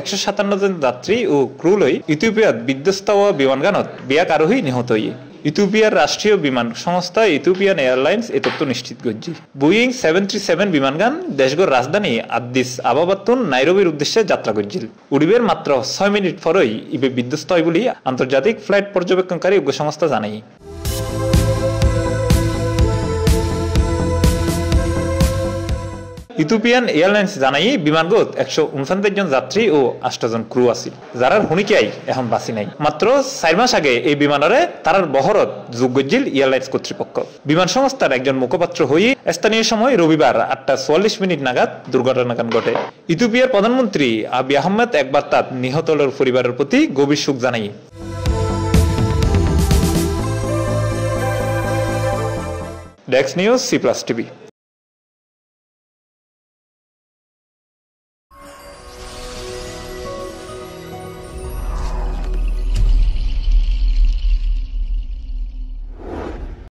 একশো সাতান্ন জন যাত্রী ও ক্রু লৈ ইথিওপিয়াত বিধ্বস্ত হওয়া বিমানগানত বিয়াক আরোহী নিহত হয়ে। ইথিওপিয়ার রাষ্ট্রীয় বিমান সংস্থা ইথিওপিয়ান এয়ারলাইন্স এ তথ্য নিশ্চিত করছে। বুইং সেভেন থ্রি সেভেন বিমানগান দেশগর রাজধানী আদিস আবাবাতুন নাইরবির উদ্দেশ্যে যাত্রা করছিল। উড়িবের মাত্র ছয় মিনিট পরই ইবে বিধ্বস্ত হয় বলে আন্তর্জাতিক ফ্লাইট পর্যবেক্ষণকারী উগ্র সংস্থা জানাই ইথিওপিয়ান এয়ারলাইন্স জানাই বিমানগত একশো উনসত্তর জন যাত্রী ও আষ্ট জন ক্রু আছিল। যারা হুনিকিয়াই এখন বাঁচি নাই। মাত্র চার মাস আগে এই বিমানরে তারার বহরত যোগ গজ্জিল এয়ারলাইন্স কর্তৃপক্ষ বিমান সংস্থার একজন মুখপাত্র হয়ে স্থানীয় সময় রবিবার আটটা চুয়াল্লিশ মিনিট নাগাদ দুর্ঘটনাকান ঘটে। ইথিওপিয়ার প্রধানমন্ত্রী আবি আহমেদ একবার তার নিহতলের পরিবারের প্রতি গভীর শোক জানাই। ডেক্স নিউজ সি প্লাস টিভি।